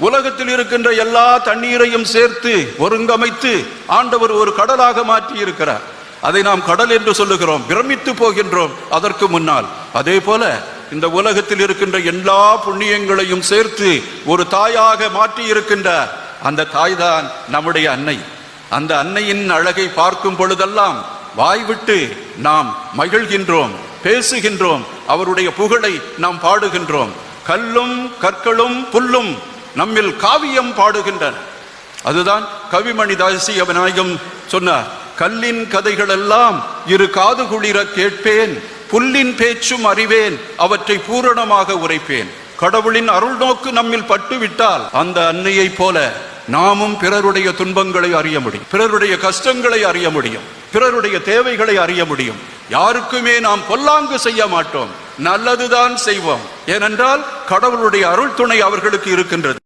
உலகத்தில் இருக்கின்ற எல்லா தண்ணீரையும் சேர்த்து ஒருங்கமைத்து ஆண்டவர் ஒரு கடலாக மாற்றி இருக்கிறார் அதை நாம் கடல் என்று சொல்லுகிறோம். பிரமித்து போகின்றோம். அதற்கு முன்னால். அதே போல இந்த உலகத்தில் இருக்கின்ற எல்லா புண்ணியங்களையும் சேர்த்து ஒரு தாயாக மாற்றி இருக்கின்ற அந்த தாய்தான் நம்முடைய அன்னை. அந்த அன்னையின் அழகை பார்க்கும் பொழுதெல்லாம் வாய்விட்டு நாம் மகிழ்கின்றோம் பேசுகின்றோம் அவருடைய புகழை நாம் பாடுகின்றோம். கல்லும் கற்களும் புல்லும் நம்மில் காவியம் பாடுகின்றன. அதுதான் கவிமணி தாசி விநாயகம் சொன்னார். கல்லின் கதைகள் எல்லாம் இரு காது குளிர கேட்பேன் புல்லின் பேச்சும் அறிவேன் அவற்றை பூரணமாக உரைப்பேன். கடவுளின் அருள் நோக்கு நம்மில் பட்டுவிட்டால் அந்த அன்னையைப் போல நாமும் பிறருடைய துன்பங்களை அறிய முடியும் பிறருடைய கஷ்டங்களை அறிய முடியும் பிறருடைய தேவைகளை அறிய முடியும். யாருக்குமே நாம் பொல்லாங்கு செய்ய மாட்டோம். நல்லதுதான் செய்வோம். ஏனென்றால் கடவுளுடைய அருள் துணை அவர்களுக்கு இருக்கின்றது.